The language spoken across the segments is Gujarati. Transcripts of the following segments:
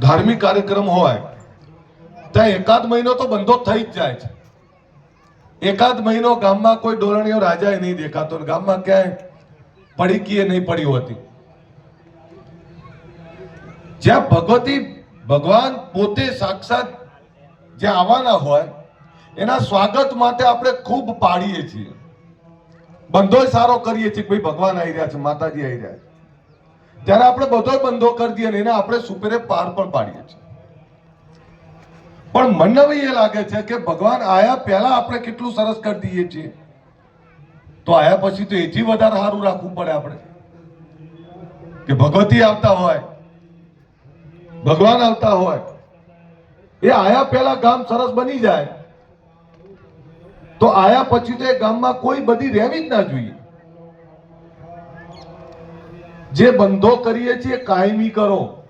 ધાર્મિક કાર્યક્રમ હોય, ત્યાં એકાદ મહિનો તો બંધો થઈ જ જાય છે. એકાદ મહિનો ગામમાં કોઈ ડોલણીઓ રાજાએ નહીં દેખાતો ગામમાં ક્યાંય પડીકીએ નહીં પડી હોતી. જ્યાં ભગવતી, ભગવાન પોતે સાક્ષાત જે આવવાના હોય, એના સ્વાગત માટે આપણે ખૂબ પાડીએ છીએ. બંધોય સારો કરીએ છીએ ભાઈ ભગવાન આવી રહ્યા છે, માતાજી આવી રહ્યા છે. ત્યારે આપણે બધો બંધો કરી દઈએ એને આપણે સુપેરે પાર પણ પાડીએ છીએ. પણ મને એ લાગે છે કે ભગવાન આયા પહેલા આપણે કેટલું સરસ કરી દઈએ છીએ. તો આયા પછી તો એથી વધારે સારું રાખવું પડે આપણે. કે ભગવતી આવતા હોય, ભગવાન આવતા હોય, એ આયા પહેલા ગામ સરસ બની જાય. તો આયા પછી તો એ ગામમાં કોઈ બધી રહેવી જ ના જોઈએ. જે બંધો કરીએ છીએ, કાયમી કરો.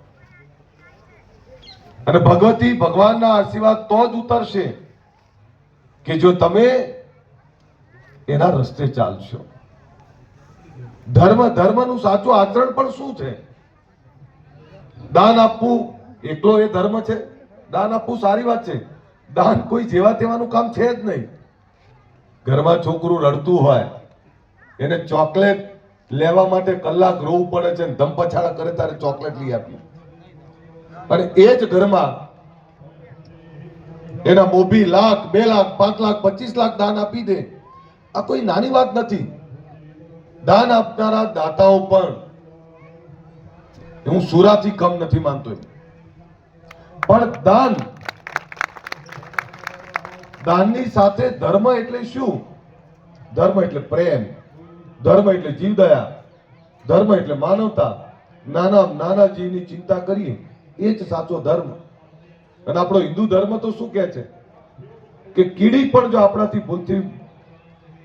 અને ભગવતી ભગવાનના આશીર્વાદ તો જ ઉતરશે કે જો તમે એના રસ્તે ચાલશો. ધર્મ, ધર્મનું સાચું આચરણ પણ શું છે? દાન આપવું, એકલો એ ધર્મ છે? દાન આપવું સારી વાત છે. દાન કોઈ જેવા તેવાનું કામ છે જ નહીં. ઘરમાં છોકરું રડતું હોય, એને ચોકલેટ લેવા માટે કલાક રોવું પડે છે ધમ પછાડા કરે તારે ચોકલેટ લઈ આપી. અને એ જ ઘરમાં એના મોભી લાખ, બે લાખ, પાંચ લાખ, પચીસ લાખ દાન આપી દે. આ કોઈ નાની વાત નથી. દાન આપનારા દાતાઓ પણ હું સુરાથી કમ નથી માનતો પણ દાન, દાનની સાથે ધર્મ એટલે શું? ધર્મ એટલે પ્રેમ. ધર્મ એટલે જીવદયા ધર્મ એટલે માનવતા. નાના નાના જીવની ચિંતા કરીએ, એ જ સાચો ધર્મ. અને આપણો હિન્દુ ધર્મ તો શું કહે છે? કે કીડી પણ જો આપણાથી ભૂલથી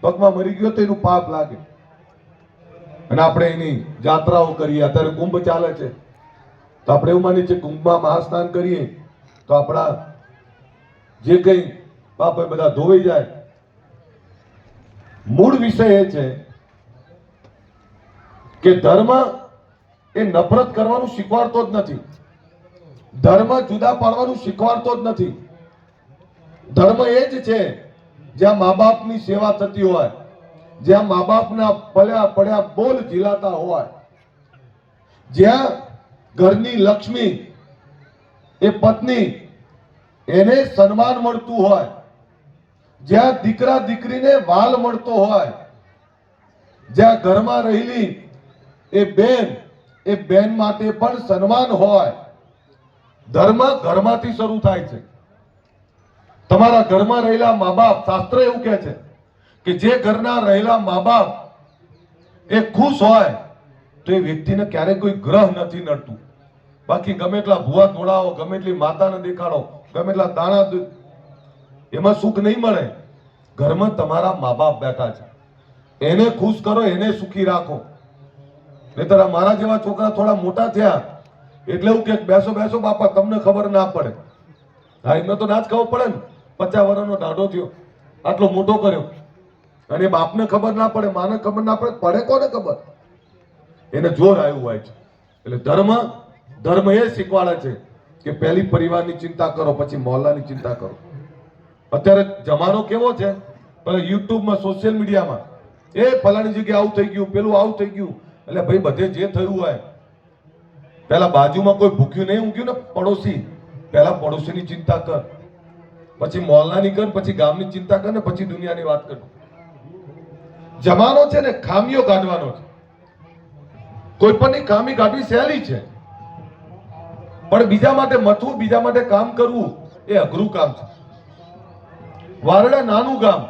પગમાં મરી ગયો તો એનું પાપ લાગે. અને આપણે એની જાત્રાઓ કરીએ, અત્યારે કુંભ ચાલે છે. તો આપણે એવું માનીએ છીએ કુંભમાં મહાસ્નાન કરીએ, તો આપણા જે કંઈ પાપ બધા ધોવાઈ જાય. મૂળ વિષય એ છે કે ધર્મ એ નફરત કરવાનું શીખવાડતો જ નથી. ધર્મ જુદા પાડવાનું શીખવાડતો જ નથી. ધર્મ એ જ છે, જ્યાં મા બાપની સેવા થતી હોય, જ્યાં મા બાપના પડ્યા પડ્યા બોલ ઝીલાતા હોય. જ્યાં ઘરની લક્ષ્મી એ પત્ની એને સન્માન મળતું હોય, જ્યાં દીકરા દીકરીને વાલ મળતો હોય, જ્યાં ઘરમાં રહેલી એ બેન એ બેન માટે પણ સન્માન હોય. ધર્મ ઘરમાંથી શરૂ થાય છે. તમારા ઘરમાં રહેલા મા બાપ શાસ્ત્ર એવું કહે છે કે જે ઘરના રહેલા મા બાપ એ ખુશ હોય, તો એ વ્યક્તિને ક્યારેય કોઈ ગ્રહ નથી નડતું. બાકી ગમે એટલા ભૂવા ધોળાવો ગમે એટલી માતાને દેખાડો, ગમે એટલા દાણા એમાં સુખ નહીં મળે. ઘરમાં તમારા મા બાપ બેઠા છે. એને ખુશ કરો, એને સુખી રાખો. નહીતર મારા જેવા છોકરા થોડા મોટા થયા. એટલે એવું કે બેસો બેસો બાપા, તમને ખબર ના પડે. હા, એમને તો ના જ ખબર પડે ને. પચાસ વર્ષનો દાઢો થયો. આટલો મોટો કર્યો. અને બાપને ખબર ના પડે, માને ખબર ના પડે. પડે કોને ખબર? એને જોર આવ્યું હોય છે. એટલે ધર્મ ધર્મ એ શીખવાડે છે કે પહેલી પરિવારની ચિંતા કરો, પછી મોહલ્લાની ચિંતા કરો. અત્યારે જમાનો કેવો છે? યુટ્યુબમાં, સોશિયલ મીડિયામાં. એ ફલાણી જગ્યાએ આવું થઈ ગયું, પેલું આવું થઈ ગયું. એટલે ભાઈ, બધે જે થયું હોય પેલા બાજુમાં કોઈ ભૂખ્યું નહીં, ઊંઘ્યું ને પડોશી. પહેલા પડોશીની ચિંતા કર. પછી મોહલ્લાની કર, પછી ગામની ચિંતા કર ને પછી દુનિયાની વાત કર. જમાનો છે ને, ખામીઓ કાઢવાનો છે. કોઈ પણની ખામી કાઢવી સહેલી છે. પણ બીજા માટે મથવું, બીજા માટે કામ કરવું, એ અઘરું કામ છે. વારડા નાનું ગામ,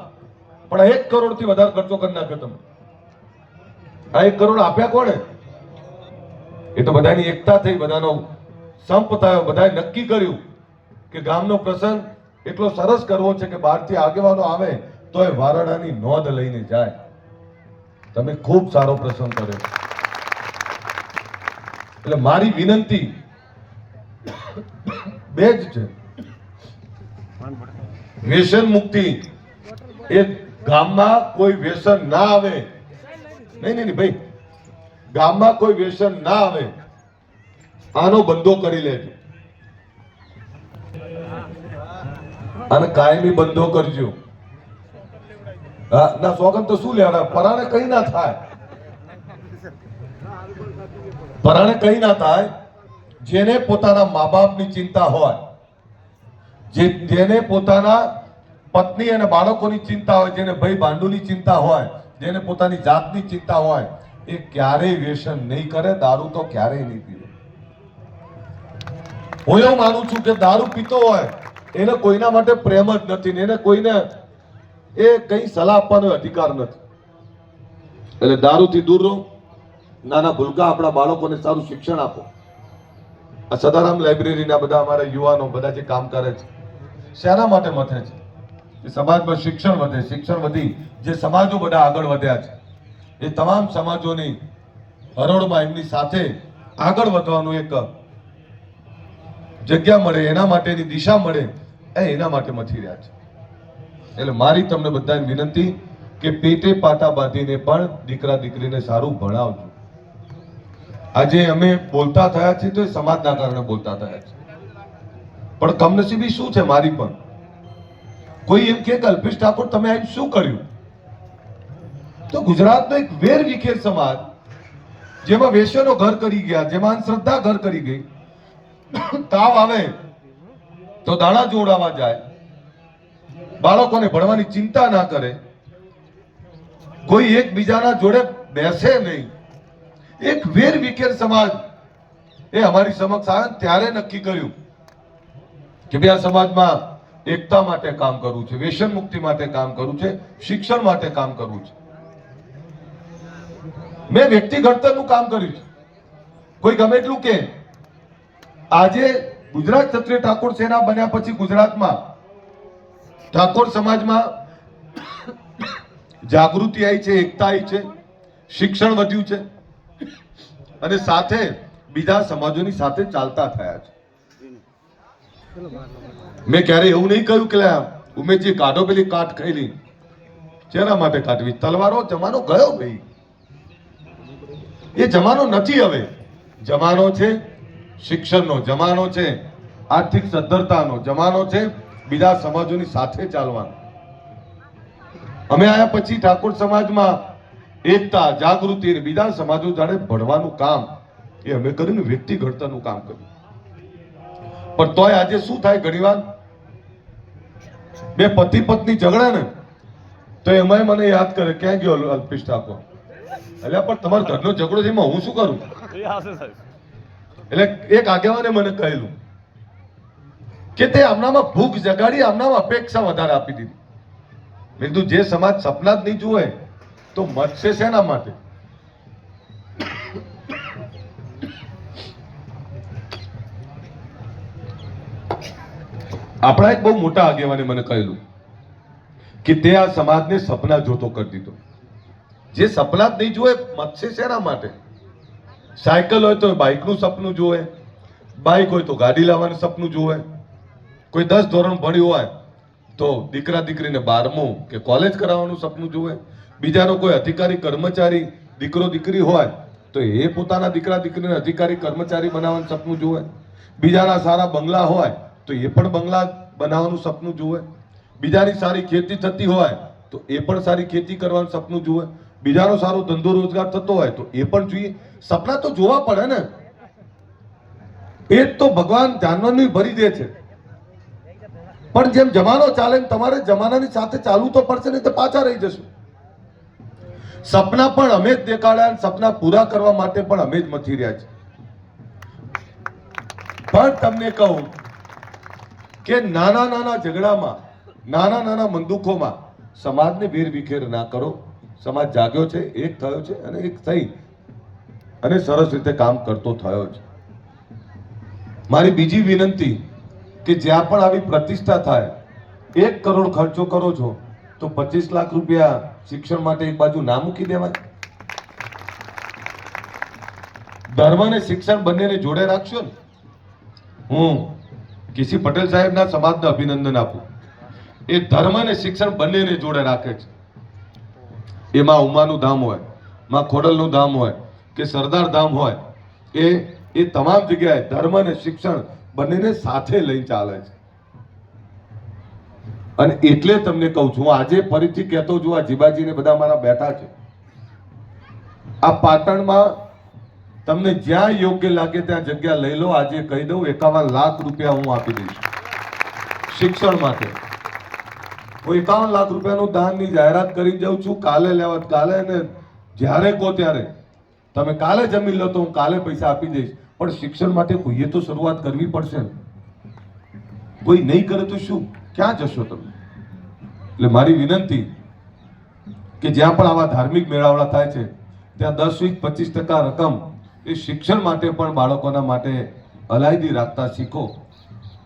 પણ એક કરોડથી વધારે ખર્ચો કરી નાખ્યો તમે. આ એક કરોડ આપ્યા કોણે? એ તો બધાની એકતા થઈ, બધાનો સંપ થયો, બધાએ નક્કી કર્યું કે ગામનો પ્રસંગ એટલો સરસ કરવો છે કે બહારથી આગેવાનો આવે તો એ વારાણાની નોંધ લઈને જાય. તમે ખૂબ સારો પ્રસંગ કર્યો. એટલે મારી વિનંતી બે જ છે. વ્યસન મુક્તિ. એ ગામમાં કોઈ વ્યસન ના આવે નહીં નહીં ભાઈ. ગામમાં કોઈ વ્યસન ના આવે. આનો બંધો કરી લેજો. અને કાયમી બંધો કરજો. ના સોગંદ તો શું લેવાના? પરાણે કઈ ના થાય. પરાણે કઈ ના થાય. જેને પોતાના મા બાપની ચિંતા હોય, જે જેને પોતાના પત્ની અને બાળકોની ચિંતા હોય, જેને ભાઈ ભાંડુની ચિંતા હોય જેને પોતાની જાતની ચિંતા હોય, એ ક્યારેય વ્યસન નહીં કરે, દારૂ તો ક્યારેય નહીં પીવે. હું એવું માનું છું કે દારૂ પીતો હોય, એને કોઈના માટે પ્રેમ જ નથી ને એને કોઈને એ કઈ સલાહ આપવાનો અધિકાર નથી. એટલે દારૂથી દૂર રહો, નાના ભૂલકા આપણા બાળકોને સારું શિક્ષણ આપો. આ સદારામ લાઇબ્રેરીના બધા અમારા યુવાનો, બધા જે કામ કરે છે, શેના માટે મથે છે? કે સમાજમાં શિક્ષણ વધે, શિક્ષણ વધી. જે સમાજો બધા આગળ વધ્યા છે, એ તમામ સમાજોની હરોળમાં એમની સાથે આગળ વધવાનું એક જગ્યા મળે, એના માટેની દિશા મળે, એ એના માટે મથી રહ્યા છે. એટલે મારી તમને બધાને વિનંતી કે પેટે પાટા બાંધીને પણ દીકરા દીકરીને સારું ભણાવજો. આજે અમે બોલતા થયા છીએ તો એ સમાજના કારણે બોલતા થયા છે પણ કમનસીબી શું છે મારી પણ? કોઈ એમ કે અલ્પેશ ઠાકોર, તમે આમ શું કર્યું? તો ગુજરાતનો એક વેર વિખેર સમાજ, જેમાં વેશ્યનો ઘર કરી ગયા, જેમાં અંધશ્રદ્ધા ઘર કરી ગઈ, તાવ આવે તો દાણા જોડાવા જાય, બાળકોને ભણવાની ચિંતા ના કરે, કોઈ એકબીજાના જોડે બેસે નહીં. એક વેર વિખેર સમાજ એ અમારી સમક્ષ આવે ત્યારે નક્કી કર્યું કે ભાઈ આ સમાજમાં એકતા માટે કામ કરવું છે, વ્યસન મુક્તિ માટે કામ કરવું છે, શિક્ષણ માટે કામ કરવું છે. મેં વ્યક્તિ ઘડતરનું કામ કર્યું છે. કોઈ ગમે એટલું કે. આજે ગુજરાત ક્ષત્રિય ઠાકોર સેના બન્યા પછી ગુજરાતમાં ઠાકોર સમાજમાં જાગૃતિ આવી છે, એકતા આવી છે, શિક્ષણ વધ્યું છે અને સાથે બીજા સમાજોની સાથે ચાલતા થયા છે. મેં ક્યારે એવું નહીં કહ્યું કે ઉમેશજી કાઢો પેલી કાટ ખાઈ શેના માટે કાઢવી? તલવારો જમાનો ગયો ભાઈ એ જમાનો નથી હવે. જમાનો છે શિક્ષણનો જમાનો છે, આર્થિક સદ્ધરતાનો જમાનો છે, બીજા સમાજોની સાથે ચાલવાનો. અમે આયા પછી ઠાકોર સમાજમાં એકતા, જાગૃતિ બીજા સમાજો જાણે ભણવાનું કામ. એ અમે કર્યું વ્યક્તિ ઘડતરનું કામ કર્યું. પણ તોય આજે શું થાય ઘણીવાર બે પતિ પત્ની ઝઘડે ને તો એમાંય મને યાદ કરે ક્યાં ગયો અલ્પેશ ઠાકોર? એટલે પણ તમારો ઘરનો ઝઘડો છે એમાં હું શું કરું? એટલે એક આગેવાને મને કહેલું કે તે આમનામાં ભૂખ જગાડી આમનામાં અપેક્ષા વધારે આપી દીધી. મેં કીધું જે સમાજ સપના જ નહીં જુએ તો મતશે શેના માટે? આપણા એક બહુ મોટા આગેવાને મને કહેલું કે તે આ સમાજને સપના જોતો કરી દીધો. જે સપના જ નહીં જોવે મત્સ્ય શેના માટે? સાયકલ હોય તો બાઇકનું સપનું જુએ, બાઇક હોય તો ગાડી લાવવાનું સપનું જુએ. કોઈ દસ ધોરણ ભણ્યું હોય તો દીકરા દીકરીને બારમું કે કોલેજ કરાવવાનું સપનું જુએ. બીજાનો કોઈ અધિકારી કર્મચારી, દીકરો દીકરી હોય તો એ પોતાના દીકરા દીકરીને અધિકારી કર્મચારી બનાવવાનું સપનું જુએ. બીજાના સારા બંગલા હોય તો એ પણ બંગલા બનાવવાનું સપનું જુએ. બીજાની સારી ખેતી થતી હોય, તો એ પણ સારી ખેતી કરવાનું સપનું જુએ. બીજાનો સારો ધંધો રોજગાર થતો હોય, તો એ પણ જોઈએ. સપના તો જોવા પડે ને. એ તો ભગવાન જાનવરનું ભરી દે છે. પણ જેમ જમાનો ચાલે તમારે જમાનાની સાથે ચાલવું તો પડશે, નહીં તો પાછા રહી જશું. સપના પણ અમે જ દેખાડ્યા સપના પૂરા કરવા માટે પણ અમે જ મથી રહ્યા છે પણ તમને કહું કે નાના નાના ઝઘડામાં, નાના નાના મંદુખોમાં સમાજને વેર વિખેર ના કરો. સમાજ જાગ્યો છે, એક થયો છે અને એક થઈ અને સરસ રીતે કામ કરતો થયો છે. મારી બીજી વિનંતી કે જ્યાં પણ આવી પ્રતિષ્ઠા થાય, એક કરોડ ખર્ચો કરો છો, તો પચીસ લાખ રૂપિયા શિક્ષણ માટે એક બાજુ ના મૂકી દેવાય. ધર્મ અને શિક્ષણ બંનેને જોડે રાખશો ને? હું કિસી પટેલ સાહેબના સમાજને અભિનંદન આપું. એ ધર્મ અને શિક્ષણ બંનેને જોડે રાખે છે. એમાં ઉમાનું ધામ હોય, માં ખોડલનું ધામ હોય, કે સરદાર ધામ હોય, એ એ તમામ જગ્યાએ ધર્મ અને શિક્ષણ બંનેને સાથે લઈ ચાલે છે. અને એટલે તમને કહું છું આજે ફરીથી કહેતો છું, આ જીબાજીને બધા મારા બેઠા છે. આ પાટણમાં તમને જ્યાં યોગ્ય લાગે ત્યાં જગ્યા લઈ લો. આજે કહી દઉં, એકાવન લાખ રૂપિયા હું આપી દઈશ. શિક્ષણ માટે. હું એકાવન લાખ રૂપિયાનું દાનની જાહેરાત કરી જાઉં છું. કાલે લેવા કાલે ને જ્યારે કહો ત્યારે. તમે કાલે જમી લો તો હું કાલે પૈસા આપી દઈશ. પણ શિક્ષણ માટે કોઈએ તો શરૂઆત કરવી પડશે કોઈ નહીં કરે તો શું? ક્યાં જશો તમે? એટલે મારી વિનંતી કે જ્યાં પણ આવા ધાર્મિક મેળાવડા થાય છે, ત્યાં દસ વીસ પચીસ ટકા રકમ એ શિક્ષણ માટે પણ બાળકોના માટે અલાયદી રાખતા શીખો.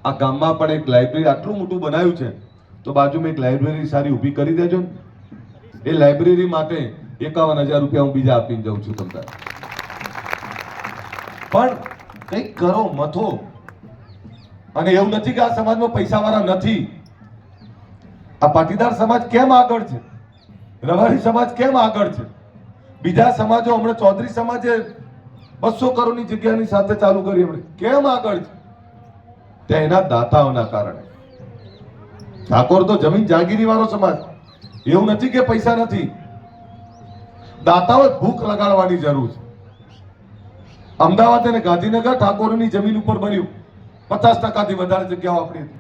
આ ગામમાં પણ એક લાઇબ્રેરી આટલું મોટું બનાવ્યું છે, તો બાજુમાં એક લાઇબ્રેરી સારી ઊભી કરી દેજો એ લાઇબ્રેરી માટે એકાવન હજાર રૂપિયા હું બીજા આપીને જાઉં છું તમને. પણ કંઈક કરો, મથો. અને એવું નથી કે આ સમાજમાં પૈસાવાળા નથી. આ પાટીદાર સમાજ કેમ આગળ છે? રવારી સમાજ કેમ આગળ છે? બીજા સમાજો, હમણાં ચૌધરી સમાજે બસો કરોડની જગ્યાની સાથે ચાલુ કરી હમણાં કેમ આગળ છે? ત્યાં એના દાતાઓના કારણે. ઠાકોર તો જમીન જાગીરી વાળો સમાજ. એવું નથી કે પૈસા નથી. દાતાઓએ ભૂખ લગાડવાની જરૂર છે. અમદાવાદ અને ગાંધીનગર ઠાકોરની જમીન ઉપર બન્યું. પચાસ ટકાથી વધારે જગ્યાઓ આપણી હતી.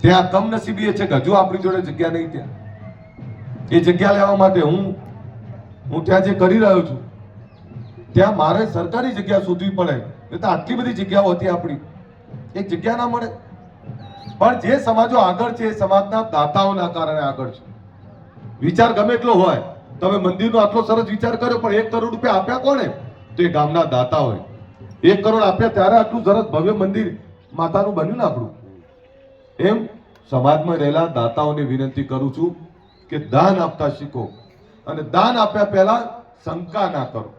ત્યાં કમનસીબી એ છે કે હજુ આપણી જોડે જગ્યા નહીં ત્યાં. એ જગ્યા લેવા માટે હું હું ત્યાં જે કરી રહ્યો છું ત્યાં મારે સરકારી જગ્યા શોધવી પડે. એ તો આટલી બધી જગ્યાઓ હતી આપણી. એક જગ્યા ના મળે. પણ જે સમાજો આગળ છે, એ સમાજના દાતાઓના કારણે આગળ છે. વિચાર ગમે એટલો હોય તમે મંદિરનો આટલો સરસ વિચાર કર્યો, પણ એક કરોડ રૂપિયા આપ્યા કોને તો એ ગામના દાતા હોય. એક કરોડ આપ્યા ત્યારે આટલું સરસ ભવ્ય મંદિર માતાનું બન્યું ને આપણું. એમ સમાજમાં રહેલા દાતાઓને વિનંતી કરું છું કે દાન આપતા શીખો. અને દાન આપ્યા પહેલા શંકા ના કરો.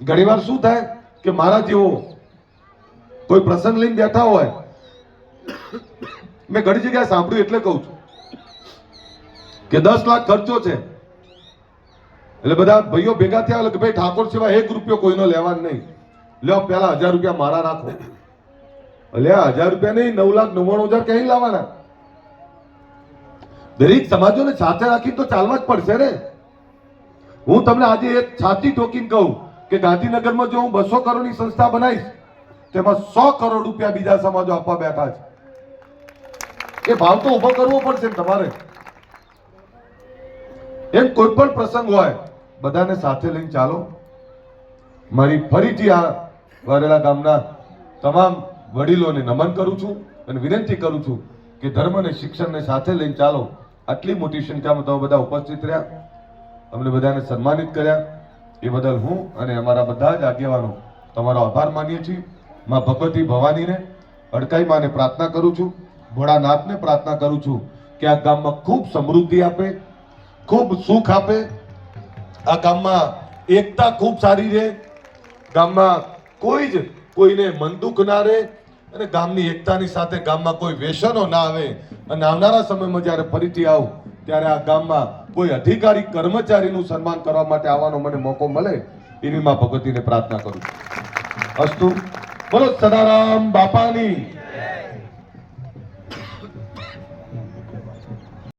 ઘણીવાર શું થાય કે મારા જેવો કોઈ પ્રસંગ લઈને બેઠા હોય, મેં ઘણી જગ્યાએ સાંભળ્યું એટલે કહું છું કે દસ લાખ ખર્ચો છે. એટલે બધા ભાઈઓ ભેગા થયા કે ભાઈ ઠાકોર સિવાય એક રૂપિયો કોઈનો લેવાનો નહીં. લ્યો, પહેલા હજાર રૂપિયા મારા રાખો. એટલે હજાર રૂપિયા નહીં, નવ લાખ નવ્વાણું હજાર ક્યાંય લાવવાના? દરેક સમાજોને સાથે રાખી તો ચાલવા જ પડશે ને. હું તમને આજે એક છાતી ઠોકીને કહું. કે ગાંધીનગરમાં જો હું બસો કરોડની સંસ્થા બનાવીશ, તેમાં સો કરોડ રૂપિયા બીજા સમાજો આપવા બેઠા છે. એ ભાવ તો ઊભો કરવો પડશે તમારે. એમ કોઈ પણ પ્રસંગ હોય, બધાને સાથે લઈને ચાલો. મારી ફરીથી આ વારેલા ગામના તમામ વડીલોને નમન કરું છું અને વિનંતી કરું છું કે ધર્મ અને શિક્ષણને સાથે લઈને ચાલો. આટલી મોટી સંખ્યામાં તમે બધા ઉપસ્થિત રહ્યા. અમને બધાને સન્માનિત કર્યા. એ બદલ હું અને અમારા બધા જ આગેવાનો તમારો આભાર માનીએ છીએ. માં ભગવતી ભવાનીને અડકાઈ માને પ્રાર્થના કરું છું. ભોળાનાથને પ્રાર્થના કરું છું કે આ ગામમાં ખૂબ સમૃદ્ધિ આપે, ખૂબ સુખ આપે. આ ગામમાં એકતા ખૂબ સારી રહે. ગામમાં કોઈ જ કોઈને મન ના રહે અને ગામની એકતાની સાથે ગામમાં કોઈ વ્યસનો ના આવે. અને આવનારા સમયમાં જ્યારે ફરીથી આવું ત્યારે આ ગામમાં કોઈ અધિકારી કર્મચારીનું સન્માન કરવા માટે આવવાનો મને મોકો મળે એની માં ભગવતીને પ્રાર્થના કરું અસ્તુ. બોલો, સદારામ બાપાની.